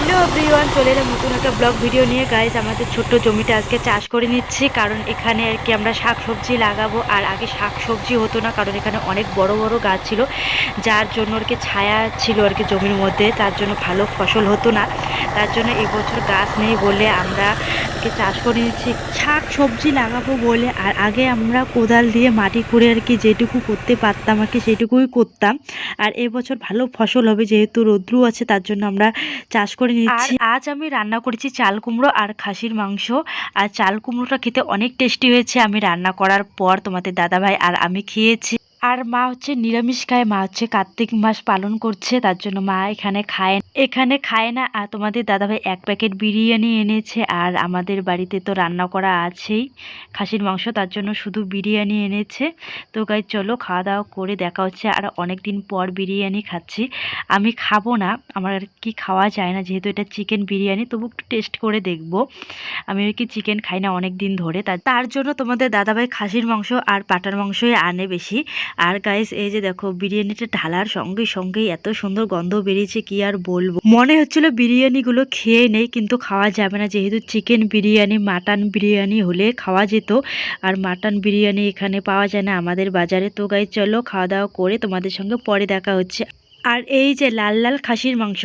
Hello everyone চলে এলাম নতুন একটা ব্লগ ভিডিও নিয়ে গাইজ আমাদের ছোট্ট জমিটা আজকে চাষ করে নিচ্ছি, কারণ এখানে আর কি আমরা শাক সবজি লাগাবো, আর আগে শাক সবজি হতো না, কারণ এখানে অনেক বড় বড় গাছ ছিল, যার জন্য আর কি ছায়া ছিল আর কি জমির মধ্যে, তার জন্য ভালো ফসল হতো না, তার জন্য এবছর গাছ নেই বলে আমরা আর কি চাষ করে নিচ্ছি শাক সবজি লাগাবো বলে, আর আগে আমরা কোদাল দিয়ে মাটি করে আর কি যেটুকু করতে পারতাম আর কি সেটুকুই করতাম, আর এবছর ভালো ফসল হবে, যেহেতু রৌদ্রু আছে, তার জন্য আমরা চাষ করে নিচ্ছি আজ আমি রান্না করেছি চাল কুমড়ো আর খাসির মাংস। আর চাল কুমড়োটা খেতে অনেক টেস্টি হয়েছে। আমি রান্না করার পর তোমাদের দাদাভাই আর আমি খেয়েছি। আর মা হচ্ছে নিরামিষ খায়, মা হচ্ছে কার্তিক মাস পালন করছে, তার জন্য মা এখানে খায় এখানে খায় না, আর তোমাদের দাদাভাই এক প্যাকেট বিরিয়ানি এনেছে, আর আমাদের বাড়িতে তো রান্না করা আছেই খাসির মাংস, তার জন্য শুধু বিরিয়ানি এনেছে। তো গাই চলো খাওয়া দাওয়া করে দেখা হচ্ছে, আর অনেক দিন পর বিরিয়ানি খাচ্ছি। আমি খাব না, আমার আর কি খাওয়া যায় না, যেহেতু এটা চিকেন বিরিয়ানি, তবু একটু টেস্ট করে দেখব। আমি আর কি চিকেন খাই না অনেক দিন ধরে তার জন্য তোমাদের দাদাভাই খাসির মাংস আর পাটার মাংসই আনে বেশি। আর গাইস এই যে দেখো, বিরিয়ানিটা ঢালার সঙ্গে সঙ্গেই এত সুন্দর গন্ধ বেরিয়েছে, কি আর বলব? মনে হচ্ছিল বিরিয়ানিগুলো খেয়ে নেই, কিন্তু খাওয়া যাবে না। যেহেতু চিকেন বিরিয়ানি মাটন বিরিয়ানি হলে খাওয়া যেত, আর মাটন বিরিয়ানি এখানে পাওয়া যায় না আমাদের বাজারে। তো গাই চলো খাওয়া দাওয়া করে তোমাদের সঙ্গে পরে দেখা হচ্ছে। আর এই যে লাল লাল খাসির মাংস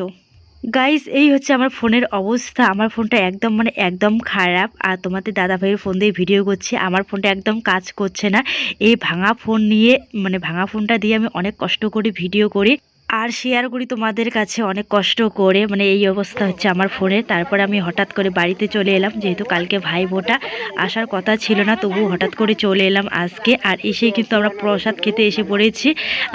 গাইস এই হচ্ছে আমার ফোনের অবস্থা। আমার ফোনটা একদম মানে একদম খারাপ। আর তোমাদের দাদা ভাইয়ের ফোন দিয়ে ভিডিও করছি। আমার ফোনটা একদম কাজ করছে না। এই ভাঙা ফোন নিয়ে মানে ভাঙা ফোনটা দিয়ে আমি অনেক কষ্ট করে ভিডিও করি। আর শেয়ার করি তোমাদের কাছে, অনেক কষ্ট করে। মানে এই অবস্থা হচ্ছে আমার ফোনে। তারপর আমি হঠাৎ করে বাড়িতে চলে এলাম, যেহেতু কালকে ভাই বোটা আসার কথা ছিল না তবু হঠাৎ করে চলে এলাম আজকে। আর এসে কিন্তু আমরা প্রসাদ খেতে এসে পড়েছি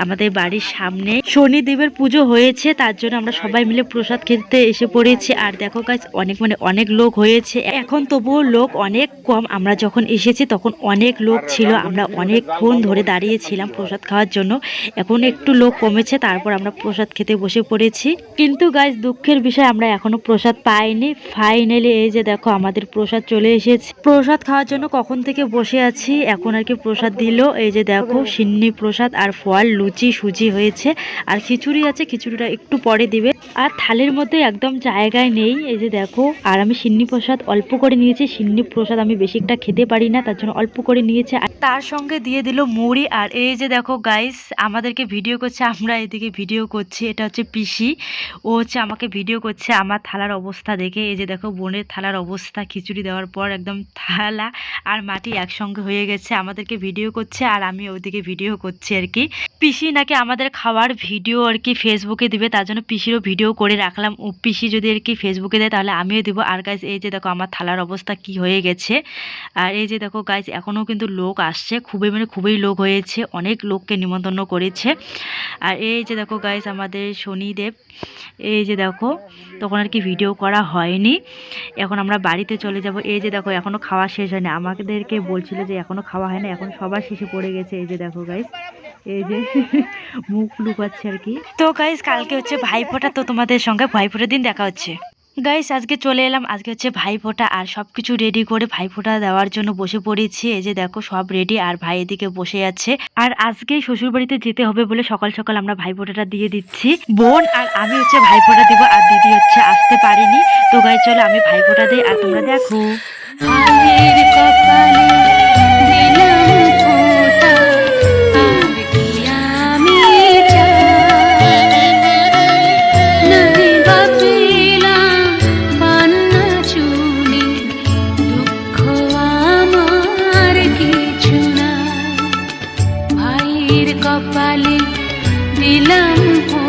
আমাদের বাড়ির সামনে। শনিদেবের পুজো হয়েছে, তার জন্য আমরা সবাই মিলে প্রসাদ খেতে এসে পড়েছি। আর দেখো গাছ অনেক মানে অনেক লোক হয়েছে। এখন তবুও লোক অনেক কম। আমরা যখন এসেছি তখন অনেক লোক ছিল। আমরা অনেকক্ষণ ধরে দাঁড়িয়েছিলাম প্রসাদ খাওয়ার জন্য। এখন একটু লোক কমেছে, তারপর আমরা প্রসাদ খেতে বসে পড়েছি। কিন্তু গাছ দুঃখের বিষয়, আমরা এখনও প্রসাদ পাইনি। ফাইনালি এই যে দেখো, আমাদের প্রসাদ চলে এসেছে। প্রসাদ খাওয়ার জন্য কখন থেকে বসে আছি? এখন আর কি প্রসাদ দিল। এই যে দেখো, সিন্নি প্রসাদ আর ফল, লুচি, সুজি হয়েছে। আর খিচুড়ি আছে, খিচুড়িটা একটু পরে দিবে। আর থালের মধ্যে একদম জায়গায় নেই। এই যে দেখো, আর আমি সিন্নি প্রসাদ অল্প করে নিয়েছি। সিন্নি প্রসাদ আমি বেশি একটা খেতে পারি না, তার জন্য অল্প করে নিয়েছি। আর তার সঙ্গে দিয়ে দিল মুড়ি। আর এই যে দেখো গাইস আমাদেরকে ভিডিও করছে, আমরা এদিকে ভিডিও করছি, এটা হচ্ছে পিসি। ও হচ্ছে আমাকে ভিডিও করছে আমার থালার অবস্থা দেখে। এই যে দেখো বোনের থালার অবস্থা, খিচুড়ি দেওয়ার পর একদম থালা আর মাটি একসঙ্গে হয়ে গেছে। আমাদেরকে ভিডিও করছে আর আমি ওইদিকে ভিডিও করছি আর কি। পিসি নাকি আমাদের খাওয়ার ভিডিও আর কি ফেসবুকে দিবে, তার জন্য পিসিরও ভিডিও করে রাখলাম। ও পিসি যদি আর কি ফেসবুকে দেয়, তাহলে আমিও দিব। আর গাইজ এই যে দেখো আমার থালার অবস্থা কি হয়ে গেছে। আর এই যে দেখো গাইজ এখনও কিন্তু লোক আসছে। খুবই মানে খুবই লোক হয়েছে। অনেক লোককে নিমন্ত্রণ করেছে। আর এই যে দেখো গাইজ আমাদের শনিদেব, এই যে দেখো, তখন আর কি ভিডিও করা হয়নি। এখন আমরা বাড়িতে চলে যাব। এই যে দেখো এখনও খাওয়া শেষ হয়নি। আমাদেরকে বলছিল যে এখনও খাওয়া হয় না, এখন সবার শেষে পড়ে গেছে। এই যে দেখো গাইজ এই যে মুখ লুকাচ্ছে আর কি। তো গাইজ কালকে হচ্ছে ভাইফোঁটা, তো তোমাদের সঙ্গে ভাইফোঁটার দিন দেখা হচ্ছে। গাইস আজকে চলে এলাম। আজকে হচ্ছে ভাইফোঁটা আর সব কিছু রেডি করে ভাইফোঁটা দেওয়ার জন্য বসে পড়েছি। এই যে দেখো সব রেডি আর ভাই এদিকে বসে আছে। আর আজকে শ্বশুরবাড়িতে যেতে হবে বলে সকাল সকাল আমরা ভাইফোঁটাটা দিয়ে দিচ্ছি। বোন আর আমি হচ্ছে ভাইফোঁটা দিব আর দিদি হচ্ছে আসতে পারিনি। তো গাই চলো আমি ভাইফোঁটা দিই আর তোমরা দেখো। ভাইয়ের কপালে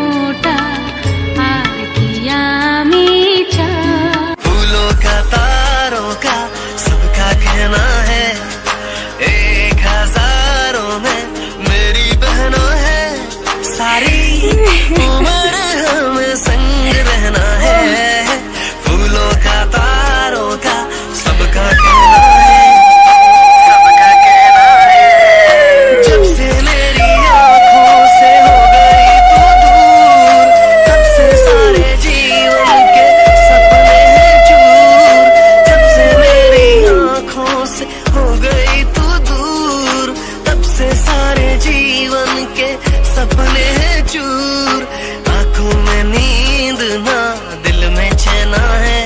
गई तू दूर। तब से सारे जीवन के सपने हैं चूर। आँखों में नींद ना, दिल में छेना है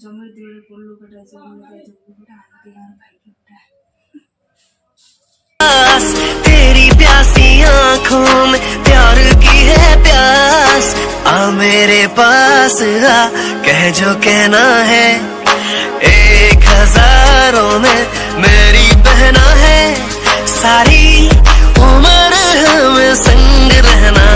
জমের দুয়ারে পড়লো কাটা জমি দেয় জমি কাটা আনতে আর ভাইকে ওটা प्यास तेरी प्यासी आंखों में प्यार की है प्यास आ मेरे पास आ कह जो कहना है एक हजारों में मेरी बहना है सारी उम्र हमें संग रहना